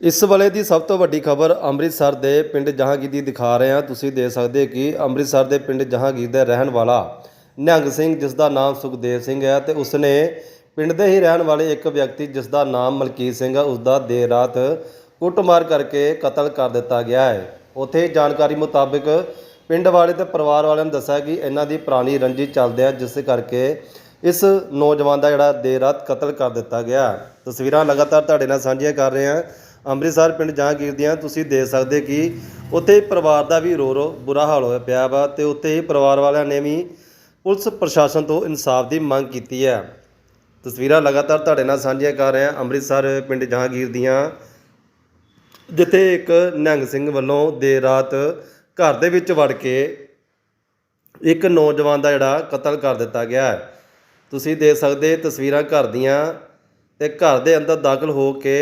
ਇਸ ਵੇਲੇ ਦੀ ਸਭ ਤੋਂ ਵੱਡੀ ਖਬਰ ਅੰਮ੍ਰਿਤਸਰ ਦੇ ਪਿੰਡ ਜਹਾਂਗੀਰ ਦੀ ਦਿਖਾ ਰਹੇ ਹਾਂ। ਤੁਸੀਂ ਦੇਖ ਸਕਦੇ ਹੋ ਕਿ ਅੰਮ੍ਰਿਤਸਰ ਦੇ ਪਿੰਡ ਜਹਾਂਗੀਰ ਦਾ ਰਹਿਣ ਵਾਲਾ ਨਿਹੰਗ ਸਿੰਘ, ਜਿਸ ਦਾ ਨਾਮ ਸੁਖਦੇਵ ਸਿੰਘ ਹੈ ਤੇ ਉਸਨੇ ਪਿੰਡ ਦੇ ਹੀ ਰਹਿਣ ਵਾਲੇ ਇੱਕ ਵਿਅਕਤੀ, ਜਿਸ ਦਾ ਨਾਮ ਮਲਕੀਤ ਸਿੰਘ ਹੈ ਉਸ ਦਾ ਦੇਰ ਰਾਤ ਕੁੱਟਮਾਰ ਕਰਕੇ ਕਤਲ ਕਰ ਦਿੱਤਾ ਗਿਆ ਹੈ। ਉੱਥੇ ਜਾਣਕਾਰੀ ਮੁਤਾਬਕ ਪਿੰਡ ਵਾਲੇ ਤੇ ਪਰਿਵਾਰ ਵਾਲਿਆਂ ਨੇ ਦੱਸਿਆ ਕਿ ਇਹਨਾਂ ਦੀ ਪੁਰਾਣੀ ਰੰਜੀ ਚੱਲਦੇ ਆ, ਜਿਸ ਕਰਕੇ ਇਸ ਨੌਜਵਾਨ ਦਾ ਜਿਹੜਾ ਦੇਰ ਰਾਤ ਕਤਲ ਕਰ ਦਿੱਤਾ ਗਿਆ ਤਸਵੀਰਾਂ ਲਗਾਤਾਰ ਤੁਹਾਡੇ ਨਾਲ ਸਾਂਝੀਆਂ ਕਰ ਰਹੇ ਹਾਂ। ਅੰਮ੍ਰਿਤਸਰ ਪਿੰਡ ਜਹਾਂਗੀਰ ਦੀਆਂ ਤੁਸੀਂ ਦੇਖ ਸਕਦੇ ਕਿ ਉੱਥੇ ਪਰਿਵਾਰ ਦਾ ਵੀ ਰੋ ਰੋ ਬੁਰਾ ਹਾਲ ਹੋਇਆ ਪਿਆ ਵਾ ਤੇ ਉੱਥੇ ਹੀ ਪਰਿਵਾਰ ਵਾਲਿਆਂ ਨੇ ਵੀ ਪੁਲਿਸ ਪ੍ਰਸ਼ਾਸਨ ਤੋਂ ਇਨਸਾਫ ਦੀ ਮੰਗ ਕੀਤੀ ਹੈ। ਤਸਵੀਰਾਂ ਲਗਾਤਾਰ ਤੁਹਾਡੇ ਨਾਲ ਸਾਂਝੀਆਂ ਕਰ ਰਹੇ ਹਾਂ ਅੰਮ੍ਰਿਤਸਰ ਪਿੰਡ ਜਹਾਂਗੀਰ ਦੀਆਂ, ਜਿੱਥੇ ਇੱਕ ਨਿਹੰਗ ਸਿੰਘ ਵੱਲੋਂ ਦੇਰ ਰਾਤ ਘਰ ਦੇ ਵਿੱਚ ਵੜ ਕੇ ਇੱਕ ਨੌਜਵਾਨ ਦਾ ਜਿਹੜਾ ਕਤਲ ਕਰ ਦਿੱਤਾ ਗਿਆ ਹੈ। ਤੁਸੀਂ ਦੇਖ ਸਕਦੇ ਤਸਵੀਰਾਂ ਘਰ ਦੀਆਂ ਤੇ ਘਰ ਦੇ ਅੰਦਰ ਦਾਖਲ ਹੋ ਕੇ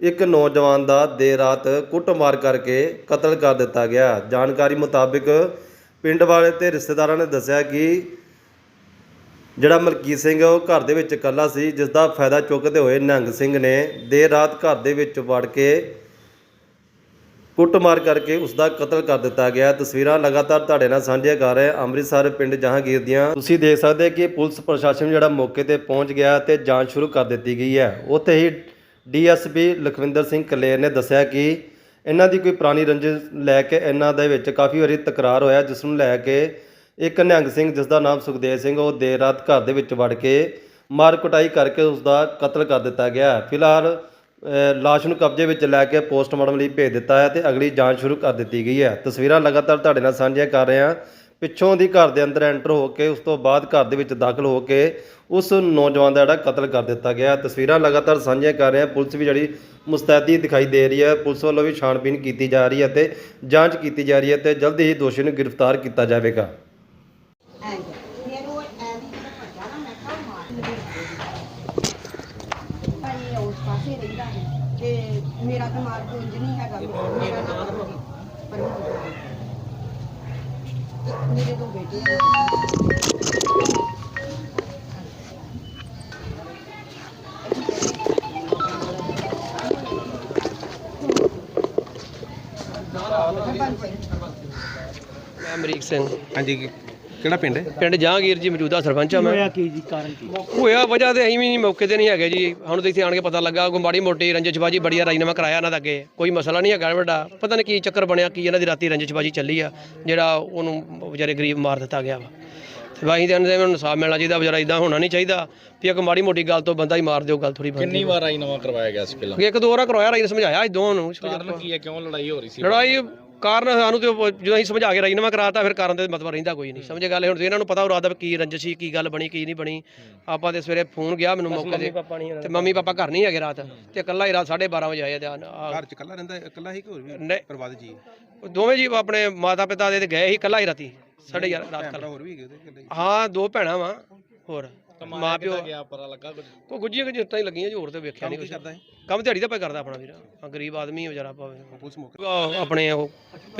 ਇੱਕ ਨੌਜਵਾਨ ਦਾ ਦੇਰ ਰਾਤ ਕੁੱਟਮਾਰ ਕਰਕੇ ਕਤਲ ਕਰ ਦਿੱਤਾ ਗਿਆ। ਜਾਣਕਾਰੀ ਮੁਤਾਬਕ ਪਿੰਡ ਵਾਲੇ ਤੇ ਰਿਸ਼ਤੇਦਾਰਾਂ ਨੇ ਦੱਸਿਆ ਕਿ ਜਿਹੜਾ ਮਲਕੀਤ ਸਿੰਘ ਉਹ ਘਰ ਦੇ ਵਿੱਚ ਇਕੱਲਾ ਸੀ ਜਿਸ ਦਾ ਫਾਇਦਾ ਚੁੱਕਦੇ ਹੋਏ ਨਿਹੰਗ ਸਿੰਘ ਨੇ ਦੇਰ ਰਾਤ ਘਰ ਦੇ ਵਿੱਚ ਵੜ ਕੇ ਕੁੱਟਮਾਰ ਕਰਕੇ ਉਸ ਦਾ ਕਤਲ ਕਰ ਦਿੱਤਾ ਗਿਆ। ਤਸਵੀਰਾਂ ਲਗਾਤਾਰ ਤੁਹਾਡੇ ਨਾਲ ਸਾਂਝੀਆਂ ਕਰ ਰਹੇ ਅੰਮ੍ਰਿਤਸਰ ਪਿੰਡ ਜਹਾਂਗੀਰ ਦੀਆਂ। ਤੁਸੀਂ ਦੇਖ ਸਕਦੇ ਕਿ ਪੁਲਿਸ ਪ੍ਰਸ਼ਾਸਨ ਜਿਹੜਾ ਮੌਕੇ ਤੇ ਪਹੁੰਚ ਗਿਆ ਤੇ ਜਾਂਚ ਸ਼ੁਰੂ ਕਰ ਦਿੱਤੀ ਗਈ ਹੈ। ਉੱਥੇ ਹੀ ਡੀਐਸਪੀ ਲਖਵਿੰਦਰ ਸਿੰਘ ਕਲੇਰ ਨੇ ਦੱਸਿਆ ਕਿ ਇਹਨਾਂ ਦੀ ਕੋਈ ਪੁਰਾਣੀ ਰੰਜਿਸ਼ ਲੈ ਕੇ ਇਹਨਾਂ ਦੇ ਵਿੱਚ ਕਾਫੀ ਵਾਰੀ ਤਕਰਾਰ ਹੋਇਆ, ਜਿਸ ਨੂੰ ਲੈ ਕੇ ਇੱਕ ਨਿਹੰਗ ਸਿੰਘ, ਜਿਸ ਦਾ ਨਾਮ ਸੁਖਦੇਵ ਸਿੰਘ, ਉਹ ਦੇਰ ਰਾਤ ਘਰ ਦੇ ਵਿੱਚ ਵੜ ਕੇ ਮਾਰ ਕੁਟਾਈ ਕਰਕੇ ਉਸ ਦਾ ਕਤਲ ਕਰ ਦਿੱਤਾ ਗਿਆ। ਫਿਲਹਾਲ ਲਾਸ਼ ਨੂੰ ਕਬਜ਼ੇ ਵਿੱਚ ਲੈ ਕੇ ਪੋਸਟਮਾਰਟਮ ਲਈ ਭੇਜ ਦਿੱਤਾ ਹੈ ਤੇ ਅਗਲੀ ਜਾਂਚ ਸ਼ੁਰੂ ਕਰ ਦਿੱਤੀ ਗਈ ਹੈ। ਤਸਵੀਰਾਂ ਲਗਾਤਾਰ ਤੁਹਾਡੇ ਨਾਲ ਸਾਂਝੀਆਂ ਕਰ ਰਹੇ ਹਾਂ। ਪਿੱਛੋਂ ਦੀ ਘਰ ਦੇ ਅੰਦਰ ਐਂਟਰ ਹੋ ਕੇ, ਉਸ ਤੋਂ ਬਾਅਦ ਘਰ ਦੇ ਵਿੱਚ ਦਾਖਲ ਹੋ ਕੇ, ਉਸ ਨੌਜਵਾਨ ਦਾ ਜਿਹੜਾ ਕਤਲ ਕਰ ਦਿੱਤਾ ਗਿਆ। ਤਸਵੀਰਾਂ ਲਗਾਤਾਰ ਸਾਂਝੀਆਂ ਕਰ ਰਹੇ ਹਾਂ। ਪੁਲਿਸ ਵੀ ਜਿਹੜੀ ਮੁਸਤੈਦੀ ਦਿਖਾਈ ਦੇ ਰਹੀ ਹੈ। ਪੁਲਿਸ ਵੱਲੋਂ ਵੀ ਛਾਣਬੀਨ ਕੀਤੀ ਜਾ ਰਹੀ ਹੈ ਤੇ ਜਾਂਚ ਕੀਤੀ ਜਾ ਰਹੀ ਹੈ ਤੇ ਜਲਦੀ ਹੀ ਦੋਸ਼ੀ ਨੂੰ ਗ੍ਰਿਫਤਾਰ ਕੀਤਾ ਜਾਵੇਗਾ। ਮੇਰਾ ਦਿਮਾਗ ਤੋਂ ਨਹੀਂ ਹੈਗਾ। ਮੇਰਾ ਨਾਮ ਪਰ ਮੇਰੇ ਦੋ ਬੇਟੇ ਆ ਮੈਂ ਅਮਰੀਕ ਸਿੰਘ। ਹਾਂਜੀ ਕਿਹੜਾ ਪਿੰਡ ਹੈ? ਪਿੰਡ ਜਹਾਂਗੀਰ ਜੀ ਮੌਜੂਦਾ ਸਰਪੰਚ ਆ ਮੈਂ। ਹੋਇਆ ਕੀ ਜੀ? ਕਾਰਨ ਕੀ? ਹੋਇਆ ਵਜ੍ਹਾ ਤੇ ਅਸੀਂ ਵੀ ਨਹੀਂ ਮੌਕੇ ਤੇ ਨਹੀਂ ਹੈਗੇ ਜੀ। ਹੁਣ ਤੇ ਇੱਥੇ ਆਣ ਕੇ ਪਤਾ ਲੱਗਾ ਕੋਈ ਮਾੜੀ ਮੋਟੀ ਰੰਜਿਸ਼ਬਾਜੀ ਬੜੀ ਆ ਰਾਜਨਾਮਾ ਕਰਾਇਆ ਇਹਨਾਂ ਦਾ ਅੱਗੇ। ਕੋਈ ਮਸਲਾ ਨਹੀਂ ਹੈਗਾ ਵੱਡਾ। ਪਤਾ ਨਹੀਂ ਕੀ ਚੱਕਰ ਬਣਿਆ ਕੀ ਇਹਨਾਂ ਦੀ ਰਾਤੀ ਰੰਜਿਸ਼ਬਾਜੀ ਚੱਲੀ ਆ ਜਿਹੜਾ ਉਹਨੂੰ ਵਿਚਾਰੇ ਗਰੀਬ ਮਾਰ ਦਿੱਤਾ ਗਿਆ ਵਾ। ਤੇ ਵਾਹੀਂ ਦੇ ਇਹਨਾਂ ਨੂੰ ਇਨਸਾਫ ਮਿਲਣਾ ਚਾਹੀਦਾ ਵਿਚਾਰਾ ਇਦਾਂ ਹੋਣਾ ਨਹੀਂ ਚਾਹੀਦਾ। ਵੀ ਇੱਕ ਮਾੜੀ ਮੋਟੀ ਗੱਲ ਤੋਂ ਬੰਦਾ ਹੀ ਮਾਰ ਦਿਓ ਗੱਲ ਥੋੜੀ ਕਿੰਨੀ ਵਾਰ ਆਈ ਨਵਾਂ ਕਰਵਾਇਆ ਗਿਆ ਸੀ ਪਹਿਲਾਂ? ਇੱਕ ਦੋ ਵਾਰ ਕਰਵਾਇਆ ਰਾਈ ਸਮਝਾਇਆ ਇਹ ਦੋਵਾਂ ਨੂੰ ਕਾਰਨ ਕੀ ਹੈ? ਕਿਉਂ ਲੜਾਈ ਹੋ ਰਹੀ ਸੀ? ਲੜਾਈ ਕਾਰਨ ਸਾਨੂੰ ਤੇ ਉਹ ਜਦੋਂ ਅਸੀਂ ਸਮਝਾ ਕੇ ਰਾਜੀਨਾਮਾ ਕਰਾਤਾ ਫਿਰ ਕਾਰਨ ਤੇ ਮਤਲਬ ਰਹਿੰਦਾ ਕੋਈ ਨਹੀਂ। ਸਮਝੇ ਗੱਲ ਹੁਣ ਇਹਨਾਂ ਨੂੰ ਪਤਾ ਹੋ ਰਾਦਾ ਕੀ ਰੰਜਿਸ਼ ਸੀ ਕੀ ਗੱਲ ਬਣੀ ਕੀ ਨਹੀਂ ਬਣੀ। ਆਪਾਂ ਤੇ ਸਵੇਰੇ ਫੋਨ ਗਿਆ ਮੈਨੂੰ ਮੌਕੇ ਤੇ। ਤੇ ਮੰਮੀ ਪਾਪਾ ਘਰ ਨਹੀਂ ਹੈਗੇ ਰਾਤ। ਤੇ ਇਕੱਲਾ ਹੀ ਰਾਤ 12:30 ਵਜੇ ਆਏ ਤੇ ਆ- ਆ- ਘਰ ਚ ਇਕੱਲਾ ਰਹਿੰਦਾ ਇਕੱਲਾ ਹੀ ਕਿ ਹੋਰ ਵੀ ਨਹੀਂ, ਪਰਿਵਾਰ ਜੀ ਉਹ ਦੋਵੇਂ ਜੀ ਆਪਣੇ ਮਾਤਾ ਪਿਤਾ ਦੇ ਤੇ ਗਏ ਸੀ ਇਕੱਲਾ ਹੀ ਰਾਤੀ ਸਾਢੇ ਗਿਆਰਾਂ ਰਾਤ ਭਰਾ ਕੱਲ ਹੋਰ ਵੀ ਹੈਗੇ ਇਕੱਲੇ? ਹਾਂ ਦੋ ਭੈਣਾਂ ਵਾ ਹੋਰ। ਮਾਂ ਪਿਓ ਗਿਆ ਪਤਾ ਲੱਗਾ ਕੁਝ ਕੋ ਗੁੱਜੀਆਂ ਕਿ ਜਿੱਤਾਂ ਹੀ ਲੱਗੀਆਂ ਜੀ ਹੋਰ ਤੇ ਵੇਖਿਆ ਨਹੀਂ ਕੀ ਕੁਛ। ਕਰਦਾ ਹੈ ਕੰਮ ਦਿਹਾੜੀ ਦਾ ਪਾ ਕਰਦਾ ਆਪਣਾ ਵੀਰ। ਆ ਗਰੀਬ ਆਦਮੀ ਹੈ ਵਿਚਾਰਾ ਭਾਵੇਂ। ਪੁਲਿਸ ਮੌਕੇ ਉਹ ਆਪਣੇ ਉਹ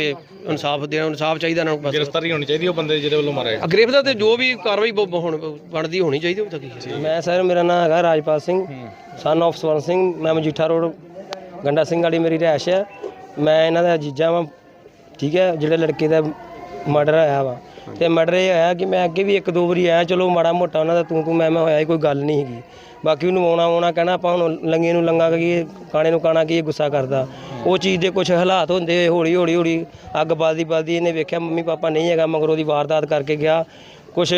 ਇਨਸਾਫ ਦੇਣ ਇਨਸਾਫ ਚਾਹੀਦਾ ਇਹਨਾਂ ਨੂੰ ਬਸ। ਗ੍ਰਿਫਤਾਰੀ ਹੋਣੀ ਚਾਹੀਦੀ ਉਹ ਬੰਦੇ ਜਿਹੜੇ ਵੱਲੋਂ ਮਾਰਿਆ ਗਿਆ। ਗ੍ਰਿਫਤਾਰ ਤੇ ਜੋ ਵੀ ਕਾਰਵਾਈ ਹੁਣ ਬਣਦੀ ਹੋਣੀ ਚਾਹੀਦੀ ਉਹ ਤਾਂ ਕੀ ਹੈ ਮੈਂ ਸਰ ਮੇਰਾ ਨਾਮ ਹੈਗਾ ਰਾਜਪਾਲ ਸਿੰਘ ਸਨ of ਸਵਰਨ ਸਿੰਘ। ਮੈਂ ਮਜੀਠਾ ਰੋਡ ਗੰਡਾ ਸਿੰਘ ਵਾਲੀ ਮੇਰੀ ਰਿਹਾਇਸ਼ ਹੈ ਮੈਂ ਇਹਨਾਂ ਦਾ ਜੀਜਾ ਵਾਂ ਠੀਕ ਹੈ ਜਿਹੜੇ ਲੜਕੇ ਦਾ ਮਰਡਰ ਆਇਆ ਵਾ। ਤੇ ਮਰਡਰ ਇਹ ਹੋਇਆ ਕਿ ਮੈਂ ਅੱਗੇ ਵੀ ਇੱਕ ਦੋ ਵਾਰੀ ਆਇਆ ਚਲੋ ਮਾੜਾ ਮੋਟਾ ਉਹਨਾਂ ਦਾ ਤੂੰ ਤੂੰ ਮੈਂ ਮੈਂ ਹੋਇਆ ਸੀ, ਕੋਈ ਗੱਲ ਨਹੀਂ ਹੈਗੀ ਬਾਕੀ ਉਹਨੂੰ ਆਉਣਾ ਆਉਣਾ ਕਹਿਣਾ ਆਪਾਂ ਹੁਣ ਲੰਗੇ ਨੂੰ ਲੰਗਾ ਕਿ ਕਾਣੇ ਨੂੰ ਕਾਣਾ ਕਿ ਇਹ ਗੁੱਸਾ ਕਰਦਾ। ਉਹ ਚੀਜ਼ ਦੇ ਕੁਝ ਹਾਲਾਤ ਹੁੰਦੇ ਹੋਏ ਹੌਲੀ ਹੌਲੀ ਹੌਲੀ ਅੱਗ ਬਲਦੀ ਬਲਦੀ ਇਹਨੇ ਵੇਖਿਆ ਮੰਮੀ ਪਾਪਾ ਨਹੀਂ ਹੈਗਾ ਮਗਰ ਉਹਦੀ ਵਾਰਦਾਤ ਕਰਕੇ ਗਿਆ। ਕੁਝ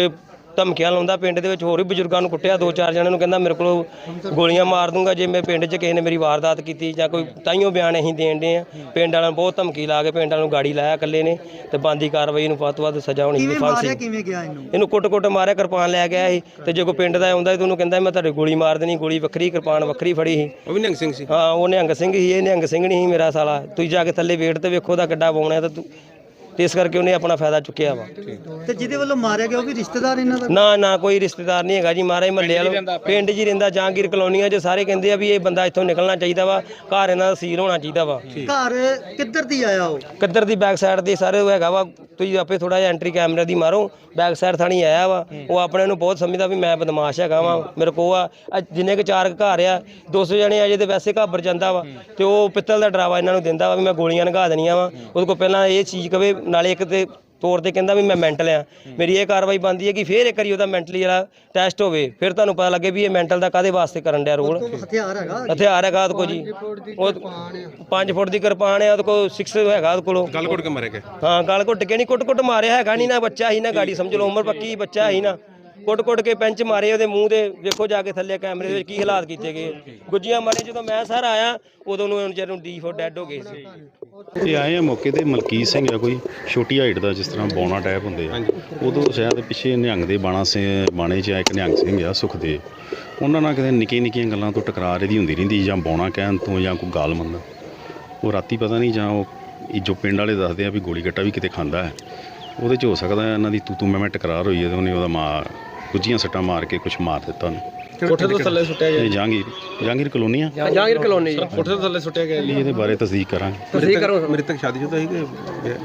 ਧਮਕੀਆਂ ਲਾਉਂਦਾ ਪਿੰਡ ਦੇ ਵਿੱਚ ਹੋਰ ਵੀ ਬਜ਼ੁਰਗਾਂ ਨੂੰ ਕੁੱਟਿਆ ਦੋ ਚਾਰ ਜਣਿਆਂ ਨੂੰ ਕਹਿੰਦਾ ਮੇਰੇ ਕੋਲ ਗੋਲੀਆਂ ਮਾਰ ਦੂੰਗਾ ਜੇ ਮੈਂ ਪਿੰਡ 'ਚ ਕਿਸੇ ਨੇ ਮੇਰੀ ਵਾਰਦਾਤ ਕੀਤੀ ਜਾਂ ਕੋਈ ਤਾਈਓ ਬਿਆਨ ਅਸੀਂ ਦੇਣ ਦੇ ਆ। ਪਿੰਡ ਵਾਲਿਆਂ ਨੂੰ ਬਹੁਤ ਧਮਕੀ ਲਾ ਕੇ ਪਿੰਡ ਵਾਲਿਆਂ ਨੂੰ ਗਾੜੀ ਲਾਇਆ ਇਕੱਲੇ ਨੇ ਤੇ ਬੰਦੀ ਕਾਰਵਾਈ ਨੂੰ ਵੱਧ ਤੋਂ ਵੱਧ ਸਜ਼ਾ ਹੋਣੀ ਚਾਹੀਦੀ ਫਾਂਸੀ। ਕਿਵੇਂ ਗਿਆ ਇਹਨੂੰ? ਇਹਨੂੰ ਕੁੱਟ-ਕੁੱਟ ਮਾਰਿਆ ਕਿਰਪਾਨ ਲੈ ਗਿਆ ਸੀ ਤੇ ਜੇ ਕੋਈ ਪਿੰਡ ਦਾ ਆਉਂਦਾ ਸੀ ਤਾਂ ਉਹਨੂੰ ਕਹਿੰਦਾ ਮੈਂ ਤੁਹਾਡੇ ਗੋਲੀ ਮਾਰ ਦੇਣੀ ਗੋਲੀ ਵੱਖਰੀ ਕਿਰਪਾਨ ਵੱਖਰੀ ਫੜੀ ਸੀ। ਉਹ ਵੀ ਨਿਹੰਗ ਸਿੰਘ ਸੀ? ਹਾਂ ਉਹ ਨਿਹੰਗ ਸਿੰਘ ਸੀ ਇਹ ਨਿਹੰਗ ਸਿੰਘ ਨਹੀਂ ਸੀ ਮੇਰਾ ਸਾਲਾ। ਤੁਸੀਂ ਜਾ ਕੇ ਥੱਲੇ ਵੇਟ ਤੇ ਵੇਖੋ ਦਾ ਕਿੱਡਾ ਬੋਣਿਆ ਤਾਂ ਤੂੰ ਇਸ ਕਰਕੇ ਉਹਨੇ ਆਪਣਾ ਫਾਇਦਾ ਚੁੱਕਿਆ ਵਾ। ਤੇ ਜਿਹਦੇ ਵੱਲੋਂ ਮਾਰਿਆ ਗਿਆ ਉਹ ਵੀ ਰਿਸ਼ਤੇਦਾਰ ਇਹਨਾਂ ਦਾ? ਨਾ ਨਾ ਕੋਈ ਰਿਸ਼ਤੇਦਾਰ ਨਹੀਂ ਹੈਗਾ ਜੀ। ਮਹਾਰਾਜ ਮਹੱਲੇ ਵਾਲੋ ਪਿੰਡ 'ਚ ਹੀ ਰਹਿੰਦਾ ਜਹਾਂਗੀਰ ਕਲੋਨੀਆਂ 'ਚ ਸਾਰੇ ਕਹਿੰਦੇ ਆ ਵੀ ਇਹ ਬੰਦਾ ਇੱਥੋਂ ਨਿਕਲਣਾ ਚਾਹੀਦਾ ਵਾ ਘਰ ਇਹਨਾਂ ਦਾ ਸੀਲ ਹੋਣਾ ਚਾਹੀਦਾ ਵਾ। ਘਰ ਕਿੱਧਰ ਦੀ ਆਇਆ ਉਹ? ਕਿੱਧਰ ਦੀ ਬੈਕ ਸਾਈਡ ਦੇ ਸਾਰੇ ਉਹ ਹੈਗਾ ਵਾ। ਤੁਸੀਂ ਆਪੇ ਥੋੜਾ ਜਿਹਾ ਐਂਟਰੀ ਕੈਮਰੇ ਦੀ ਮਾਰੋ ਬੈਕ ਸਾਈਡ ਥਾਣੀ ਆਇਆ ਵਾ। ਉਹ ਆਪਣੇ ਨੂੰ ਬਹੁਤ ਸਮਝਦਾ ਵੀ ਮੈਂ ਬਦਮਾਸ਼ ਹੈਗਾ ਵਾ ਮੇਰੇ ਕੋ ਆ। ਜਿੰਨੇ ਕੁ ਚਾਰ ਕੁ ਘਰ ਆ 200 ਜਣੇ ਆ ਜੇ ਤੇ ਵੈਸੇ ਘਾਬਰ ਜਾਂਦਾ ਵਾ। ਤੇ ਉਹ ਪਿੱਤਲ ਦਾ ਡਰਾਵਾ ਇਹਨਾਂ ਨੂੰ ਦਿੰਦਾ ਵਾ ਵੀ ਮੈਂ ਗੋਲੀਆਂ ਨਗਾ ਦੇਣੀਆਂ ਵਾ। ਉਹਦੇ ਕੋਲ ਪਹਿਲਾਂ ਇਹ ਚੀਜ਼ ਕਵੇ ਨਾਲੇ ਇੱਕ ਤੇ ਤੌਰ ਤੇ ਕਹਿੰਦਾ ਵੀ ਮੈਂ ਮੈਂਟਲ ਆ। ਮੇਰੀ ਇਹ ਕਾਰਵਾਈ ਬੰਦੀ ਹੈ ਕਿ ਫੇਰ ਇੱਕ ਵਾਰੀ ਉਹਦਾ ਮੈਂਟਲੀ ਵਾਲਾ ਟੈਸਟ ਹੋਵੇ ਫਿਰ ਤੁਹਾਨੂੰ ਪਤਾ ਲੱਗੇ ਵੀ ਇਹ ਮੈਂਟਲ ਦਾ ਕਾਦੇ ਵਾਸਤੇ ਕਰਨ ਡਿਆ ਰੋਲ। ਹਥਿਆਰ ਹੈਗਾ ਹਥਿਆਰ ਹੈਗਾ ਉਹਦੇ ਕੋਲ ਜੀ। ਉਹ 5 ਫੁੱਟ ਦੀ ਕਿਰਪਾਨ ਹੈ ਉਹਦੇ ਕੋਲ 6 ਹੈਗਾ ਉਹਦੇ ਕੋਲ। ਗੱਲ ਘੁੱਟ ਕੇ ਮਾਰੇ ਗਏ ਹਾਂ ਗਲ ਘੁੱਟ ਕੇ ਨਹੀਂ ਕੁੱਟ ਕੁੱਟ ਮਾਰਿਆ ਹੈਗਾ ਨਹੀਂ ਨਾ ਬੱਚਾ ਹੀ ਨਾ ਗਾੜੀ ਸਮਝ ਲਓ ਉਮਰ ਪੱਕੀ ਬੱਚਾ ਹੀ ਨਾ। ਕੁੱਟ ਕੁੱਟ ਕੇ ਪੈਂਚ ਮਾਰੇ ਉਹਦੇ ਮੂੰਹ ਦੇ ਵੇਖੋ ਜਾ ਕੇ ਥੱਲੇ ਕੈਮਰੇ ਦੇ ਵਿੱਚ ਕੀ ਹਾਲਾਤ ਕੀਤੇ ਗਏ। ਗੁੱਜੀਆਂ ਮਾਰੇ ਜਦੋਂ ਮੈਂ ਸਰ ਆਇਆ ਉਦੋਂ ਨੂੰ ਨੂੰ ਡੀ ਫੋਰ ਡੈਡ ਹੋ ਗਏ ਸੀ। ਇਹ ਆਏ ਆ ਮੌਕੇ ਤੇ ਮਲਕੀਤ ਸਿੰਘ ਆ ਕੋਈ ਛੋਟੀ ਹਾਈਟ ਦਾ ਜਿਸ ਤਰ੍ਹਾਂ ਬੌਣਾ ਟਾਈਪ ਹੁੰਦੇ ਆ। ਉਦੋਂ ਸ਼ਾਇਦ ਪਿੱਛੇ ਨਿਹੰਗ ਦੇ ਬਾਣਾ ਸੇ ਬਾਣੇ 'ਚ ਆ ਇੱਕ ਨਿਹੰਗ ਸਿੰਘ ਆ ਸੁਖਦੇਵ ਉਹਨਾਂ ਨਾਲ ਕਿਤੇ ਨਿੱਕੀਆਂ ਨਿੱਕੀਆਂ ਗੱਲਾਂ ਤੋਂ ਟਕਰਾਰ ਇਹਦੀ ਹੁੰਦੀ ਰਹਿੰਦੀ ਜਾਂ ਬੌਣਾ ਕਹਿਣ ਤੋਂ ਜਾਂ ਕੋਈ ਗਾਲ ਮੰਨ ਉਹ ਰਾਤੀ ਪਤਾ ਨਹੀਂ ਜਾਂ ਉਹ ਇਹ ਜੋ ਪਿੰਡ ਵਾਲੇ ਦੱਸਦੇ ਆ ਵੀ ਗੋਲੀ ਗੱਟਾ ਵੀ ਕਿਤੇ ਖਾਂਦਾ ਹੈ। ਉਹਦੇ 'ਚ ਹੋ ਸਕਦਾ ਹੈ ਇਹਨਾਂ ਦੀ ਤੂੰ ਤੂੰ ਮੈਂ ਮੈਂ ਟਕਰਾਰ ਹੋਈ ਹੈ ਤੇ ਉਹਨੇ ਉਹਦਾ ਮਾਰ ਗੁੱਜੀਆਂ ਸੱਟਾਂ ਮਾਰ ਕੇ ਕੁਝ ਮਾਰ ਦਿੱਤਾ ਉਹਨੇ। ਕੋਠੇ ਤੋਂ ਥੱਲੇ ਸੁੱਟਿਆ ਗਿਆ? ਇਹ ਜਹਾਂਗੀਰ ਜਹਾਂਗੀਰ ਕਲੋਨੀ ਆ। ਜਹਾਂਗੀਰ ਕਲੋਨੀ ਜੀ। ਕੋਠੇ ਤੋਂ ਥੱਲੇ ਸੁੱਟਿਆ ਗਿਆ ਲਈ ਇਹਦੇ ਬਾਰੇ ਤਸਦੀਕ ਕਰਾਂਗੇ। ਤੁਸੀਂ ਕਰੋ। ਮ੍ਰਿਤਕ ਸ਼ਾਦੀशुदा ਸੀ ਕਿ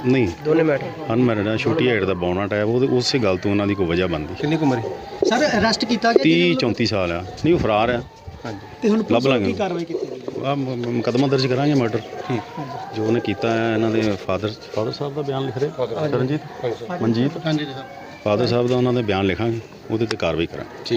ਨਹੀਂ। ਦੋਨੇ ਮੈਟ ਅਨਮੈਰਿਡ ਆ ਛੋਟੀ ਹਾਈਟ ਦਾ ਬੌਣਾ ਟਾਈਪ ਉਹਦੇ ਉਸੇ ਗੱਲ ਤੋਂ ਉਹਨਾਂ ਦੀ ਕੋਈ ਵਜ੍ਹਾ ਬਣਦੀ। ਕਿੰਨੀ ਕੁ ਉਮਰ ਹੈ ਸਰ ਅਰੈਸਟ ਕੀਤਾ ਗਿਆ 30 34 ਸਾਲ ਆ। ਨਹੀਂ ਉਹ ਫਰਾਰ ਆ। ਹਾਂਜੀ। ਤੇ ਹੁਣ ਲੱਭ ਪੁਲਿਸ ਲਾਂਗੇ ਕੀ ਕਾਰਵਾਈ ਕੀਤੀ ਗਈ? ਆ ਮੁਕਦਮਾ ਦਰਜ ਕਰਾਂਗੇ ਮਰਡਰ। ਠੀਕ। ਜੋ ਉਹਨੇ ਕੀਤਾ ਹੈ ਇਹਨਾਂ ਦੇ ਫਾਦਰ ਫਾਦਰ ਸਾਹਿਬ ਦਾ ਬਿਆਨ ਲਿਖ ਰਹੇ ਚਰਨਜੀਤ? ਮਨਜੀਤ? ਹਾਂਜੀ ਫਾਦਰ ਸਾਹਿਬ ਦਾ ਉਹਨਾਂ ਦੇ ਬਿਆਨ ਲਿਖਾਂਗੇ ਉਹਦੇ ਤੇ ਕਾਰਵਾਈ ਕਰਾਂਗੇ।